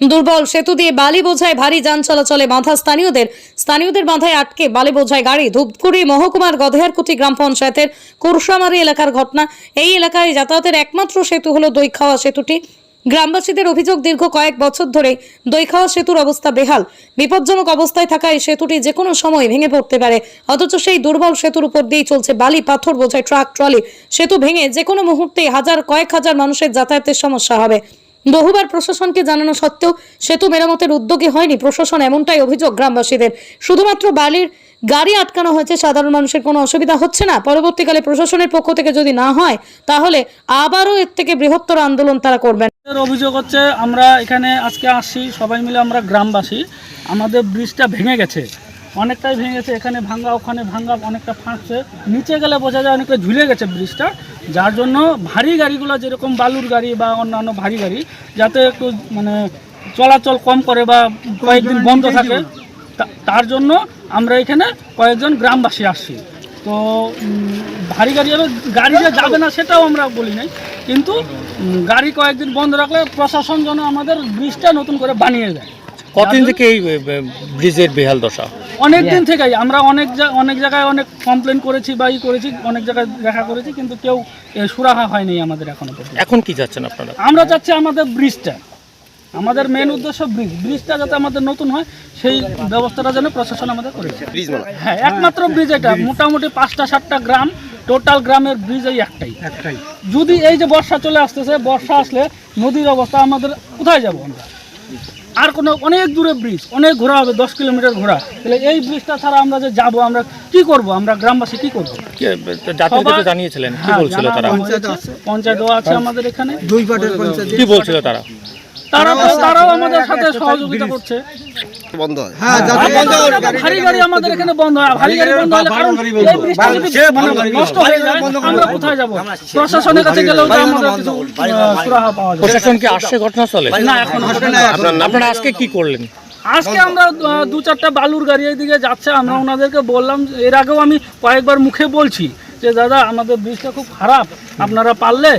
দুর্বল সেতু দিয়ে বালি বোঝায় ভারী যান চলাচলে বাধা। স্থানীয়দের স্থানীয়দের বাধায় আটকে বালি বোঝায় গাড়ি। ধূপগুড়ি মহকুমার গধেয়ারকুটি গ্রাম পঞ্চায়েতের কুরসামারি এলাকার ঘটনা। এই এলাকায় যাতায়াতের একমাত্র সেতু হলো দইখাওয়া সেতুটি। গ্রামবাসীদের অভিযোগ, দীর্ঘ কয়েক বছর ধরে দইখাওয়া সেতুর অবস্থা বেহাল। বিপজ্জনক অবস্থায় থাকা এই সেতুটি যে কোনো সময় ভেঙে পড়তে পারে। অথচ সেই দুর্বল সেতুর উপর দিয়েই চলছে বালি, পাথর বোঝায় ট্রাক, ট্রলি। সেতু ভেঙে যে কোনো মুহূর্তে হাজার, কয়েক হাজার মানুষের যাতায়াতের সমস্যা হবে। বহুবার প্রশাসনকে জানানো সত্ত্বেও সেতু মেরামতের উদ্যোগী হয়নি প্রশাসন, এমনটাই অভিযোগ গ্রামবাসীদের। শুধুমাত্র বালির গাড়ি আটকানো হয়েছে, সাধারণ মানুষের কোনো অসুবিধা হচ্ছে না। পরবর্তীকালে প্রশাসনের পক্ষ থেকে যদি না হয়, তাহলে আবারও এর থেকে বৃহত্তর আন্দোলন তারা করবেন। অভিযোগ হচ্ছে, আমরা এখানে আজকে আসছি, সবাই মিলে আমরা গ্রামবাসী। আমাদের ব্রিজটা ভেঙে গেছে। অনেকটাই ভেঙে গেছে এখানে ভাঙ্গা, ওখানে ভাঙ্গা, অনেকটা ফাঁকছে। নিচে গেলে বোঝা যায় অনেকটা ঝুলে গেছে ব্রিজটা। যার জন্য ভারী গাড়িগুলো, যেরকম বালুর গাড়ি বা অন্যান্য ভারী গাড়ি, যাতে একটু মানে চলাচল কম করে বা কয়েকদিন বন্ধ থাকে তার জন্য আমরা এখানে কয়েকজন গ্রামবাসী আসছি। তো ভারী গাড়ি যাবে গাড়ি যে যাবে না সেটাও আমরা বলি নাই। কিন্তু গাড়ি কয়েকদিন বন্ধ রাখলে প্রশাসন যেন আমাদের ব্রিজটা নতুন করে বানিয়ে দেয়। কতদিন থেকে এই ব্রিজের বেহাল দশা? অনেক দিন থেকেই। আমরা অনেক অনেক জায়গায় অনেক কমপ্লেন করেছি বা ই করেছি অনেক জায়গায় দেখা করেছি কিন্তু কেউ সুরাহা হয়নি আমাদের এখনও পর্যন্ত। এখন কি যাচ্ছেন আপনারা? আমরা চাচ্ছি আমাদের ব্রিজটা আমাদের মেন উদ্দেশ্য ব্রিজ ব্রিজটা যাতে আমাদের নতুন হয় সেই ব্যবস্থাটা যেন প্রশাসন আমাদের করেছে হ্যাঁ একমাত্র ব্রিজ এটা। মোটামুটি পাঁচটা সাতটা গ্রাম টোটাল গ্রামের ব্রিজ এই একটাই। একটাই। যদি এই যে বর্ষা চলে আসতেছে বর্ষা আসলে নদীর অবস্থা আমাদের কোথায় যাব আমরা? আর কোনো অনেক দূরে ব্রিজ অনেক ঘোরা হবে দশ কিলোমিটার ঘোরা। তাহলে এই ব্রিজটা ছাড়া আমরা যে যাব আমরা কি করব? আমরা গ্রামবাসী কি করব? জানিয়েছিলেন। কি হ্যাঁ, বলছিল তারা। পঞ্চায়েতও আছে আমাদের এখানে। কি বলছিল তারা? তারা তারাও আমাদের সাথে সহযোগিতা করছে। বন্ধ হয়। ভারী গাড়ি আমাদের এখানে বন্ধ হয় ভারী গাড়ি বন্ধ হলে কারণ এই নষ্ট হয়ে যায় আমরা কোথায় যাব? প্রশাসনের কাছে গেলেও তো আমাদের কিছু সুরাহা পাওয়া যাবে। প্রশাসন কি আসছে ঘটনাস্থলে না এখন আপনারা আজকে কি করলেন? আজকে আমরা দু চারটা বালুর গাড়ি এইদিকে যাচ্ছে। আমরা ওনাদেরকে বললাম এর আগেও আমি কয়েকবার মুখে বলছি যে দাদা আমাদের ব্রিজটা খুব খারাপ। আপনারা পারলে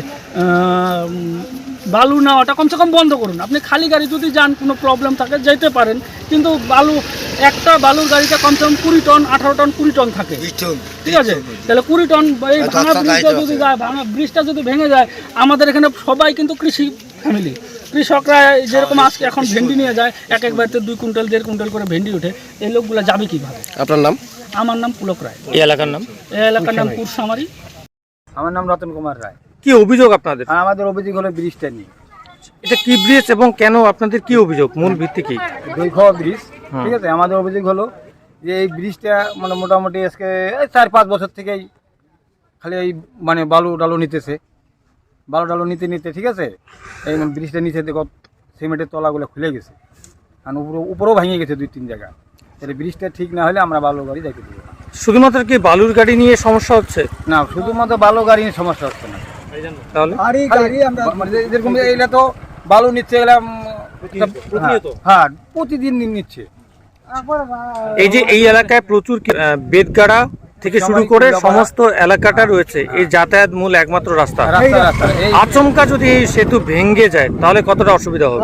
বালু নেওয়াটা কমসে কম বন্ধ করুন। আপনি খালি গাড়ি যদি যান কোনো প্রবলেম থাকে যেতে পারেন। কিন্তু বালু একটা বালুর গাড়িতে কমসে কম কুড়ি টন আঠারো টন কুড়ি টন থাকে। ঠিক আছে? তাহলে কুড়ি টন এই ভাঙা ব্রিজটা যদি যায় ভাঙা ব্রিজটা যদি ভেঙে যায় আমাদের এখানে সবাই কিন্তু কৃষি ফ্যামিলি কৃষকরা যেরকম আজকে এখন ভেন্ডি নিয়ে যায় এক এক বাড়িতে দুই কুইন্টাল দেড় কুইন্টাল করে ভেন্ডি ওঠে। এই লোকগুলো যাবে কীভাবে? আপনার নাম? আমার নাম পুলক রায়। এই এলাকার নাম? এই এলাকার নাম কুরসামারি আমার নাম রতন কুমার রায়। কি অভিযোগ আপনাদের? আর আমাদের অভিযোগ হলো ব্রিজটা নিয়ে। এটা কি ব্রিজ এবং কেন আপনাদের কি অভিযোগ? মূল ভিত্তি কি? দৈখাওয়া ব্রিজ ঠিক আছে? আমাদের অভিযোগ হলো যে এই ব্রিজটা মানে মোটামুটি আজকে এই চার পাঁচ বছর থেকেই খালি এই মানে বালু ডালু নিতেছে। বালু ডালু নিতে নিতে ঠিক আছে? এই ব্রিজটা নিচে দেখো সিমেন্টের তলাগুলো খুলে গেছে। আর উপরে উপরেও ভেঙে গেছে দুই তিন জায়গা। তাহলে ব্রিজটা ঠিক না হলে আমরা বালু গাড়ি দেখে দেবো শুধুমাত্র কি বালুর গাড়ি নিয়ে সমস্যা হচ্ছে? না শুধুমাত্র বালু গাড়ি নিয়ে সমস্যা হচ্ছে না। তাহলে? মানে যে- যেরকম এইটা তো বালু নিচ্ছে এগুলা প্রতিনিয়ত? হ্যাঁ প্রতিদিন নিচ্ছে। এই যে এই এলাকায় প্রচুর বেদগাড়া থেকে শুরু করে সমস্ত এলাকাটা রয়েছে এই যাতায়াত মূল একমাত্র রাস্তা। রাস্তা রাস্তা এই আচমকা যদি এই সেতু ভেঙে যায় তাহলে কতটা অসুবিধা হবে?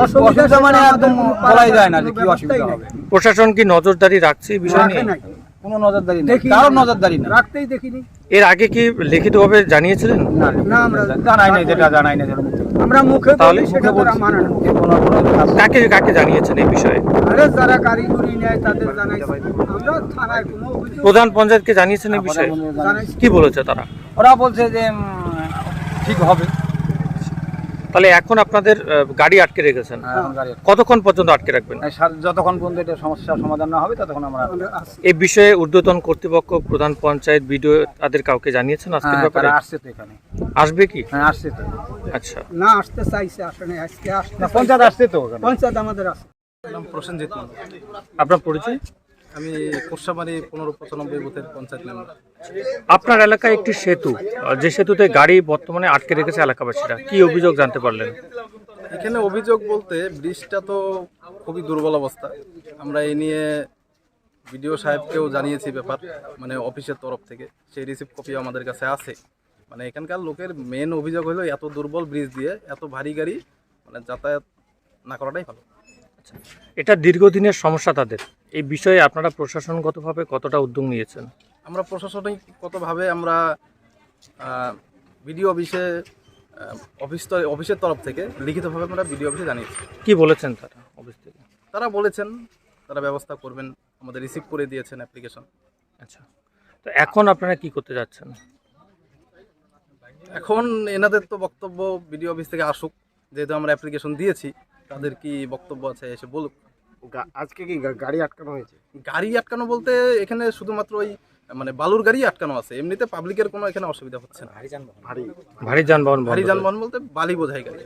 মানে একদম বলাই যায় না যে কি অসুবিধা হবে। প্রশাসন কি নজরদারি রাখছে এই বিষয় নিয়ে? কোনো নজরদারি নেই। কারও নজরদারি রাখতেই দেখিনি। এর আগে কি লিখিতভাবে জানিয়েছিলেন? না না আমরা জানাই নাই যেটা জানাই নাই আমরা মুখে তাহলে? সেটা মানে না। কাকে কাকে জানিয়েছেন এই বিষয়ে? আরে যারা কারিগরি নেয় তাদের জানাইছি। আমরা থানায় কোনো প্রধান পঞ্চায়েতকে জানিয়েছেন এই বিষয়ে? কি বলেছে তারা? ওরা বলছে যে ঠিক হবে। তাহলে এখন আপনাদের গাড়ি আটকে রেখেছেন। হ্যাঁ, এখন গাড়ি আছে। কতক্ষণ পর্যন্ত আটকে রাখবেন? এই যতক্ষণ পর্যন্ত এটা সমস্যার সমাধান না হবে ততক্ষণ আমরা এই বিষয়ে ঊর্ধ্বতন কর্তৃপক্ষ প্রধান পঞ্চায়েত বিডিও তাদের কাউকে জানিয়েছেন আজকের হ্যাঁ, ব্যাপারে? আসছে তো এখানে। আসবে কি? হ্যাঁ আসছে তো। আচ্ছা। না আসতে চাইছে আসলে আজকে আসতে না, পঞ্চায়েত আসছে তো পঞ্চায়েত আমাদের মণ্ডল। আপনার পরিচয়? আমি কোর্সামারি পনেরো পঁচানব্বই বুথের পঞ্চায়েত মেম্বার। আপনার এলাকায় একটি সেতু যে সেতুতে গাড়ি বর্তমানে আটকে রেখেছে এলাকাবাসীরা কি অভিযোগ জানতে পারলেন? এখানে অভিযোগ বলতে ব্রিজটা তো খুবই দুর্বল অবস্থা। আমরা এই নিয়ে বিডিও সাহেবকেও জানিয়েছি ব্যাপার মানে অফিসের তরফ থেকে। সেই রিসিভ কপি আমাদের কাছে আছে। মানে এখানকার লোকের মেন অভিযোগ হলো এত দুর্বল ব্রিজ দিয়ে এত ভারী গাড়ি মানে যাতায়াত না করাটাই ভালো। আচ্ছা এটা দীর্ঘদিনের সমস্যা তাদের? এই বিষয়ে আপনারা প্রশাসনগতভাবে কতটা উদ্যোগ নিয়েছেন? আমরা প্রশাসনিক কতভাবে আমরা বিডিও অফিসে অফিস অফিসের তরফ থেকে লিখিতভাবে আমরা বিডিও অফিসে জানিয়েছি। কি বলেছেন তারা অফিস থেকে? তারা বলেছেন তারা ব্যবস্থা করবেন আমাদের রিসিভ করে দিয়েছেন অ্যাপ্লিকেশন। আচ্ছা। তো এখন আপনারা কি করতে যাচ্ছেন? এখন এনাদের তো বক্তব্য বিডিও অফিস থেকে আসুক যেহেতু আমরা অ্যাপ্লিকেশন দিয়েছি তাদের কি বক্তব্য আছে এসে বলুক। আজকে কি গাড়ি আটকানো হয়েছে? গাড়ি আটকানো বলতে এখানে শুধুমাত্র ওই মানে বালুর গাড়ি আটকানো আছে। এমনিতে পাবলিকের কোনো এখানে অসুবিধা হচ্ছে না। ভারী ভারী যানবাহন ভারী যানবাহন বলতে বালি বোঝাই গাড়ি।